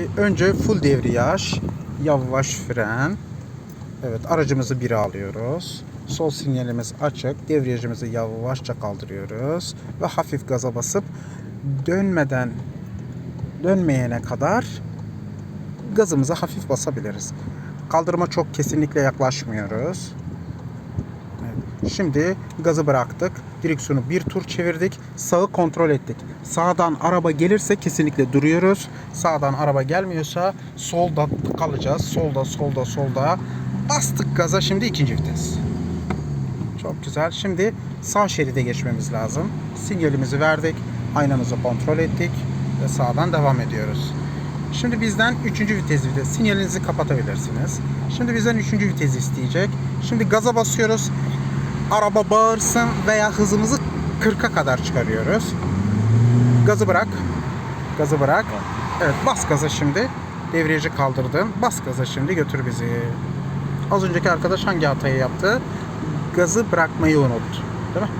Bir önce full devriyaj, yavaş fren. Evet aracımızı biri alıyoruz. Sol sinyalimiz açık. Devriyajımızı yavaşça kaldırıyoruz. Ve hafif gaza basıp dönmeden dönmeyene kadar gazımıza hafif basabiliriz. Kaldırıma çok kesinlikle yaklaşmıyoruz. Şimdi gazı bıraktık. Direksiyonu bir tur çevirdik. Sağı kontrol ettik. Sağdan araba gelirse kesinlikle duruyoruz. Sağdan araba gelmiyorsa solda kalacağız. Solda, solda, solda. Bastık gaza şimdi ikinci vites. Çok güzel. Şimdi sağ şeride geçmemiz lazım. Sinyalimizi verdik. Aynamızı kontrol ettik. Ve sağdan devam ediyoruz. Şimdi bizden üçüncü vites vites. Sinyalinizi kapatabilirsiniz. Şimdi bizden üçüncü vites isteyecek. Şimdi gaza basıyoruz. Araba bağırsın veya hızımızı 40'a kadar çıkarıyoruz. Gazı bırak. Gazı bırak. Evet bas gaza şimdi. Devriyajı kaldırdın. Bas gaza şimdi götür bizi. Az önceki arkadaş hangi hatayı yaptı? Gazı bırakmayı unuttu. Değil mi?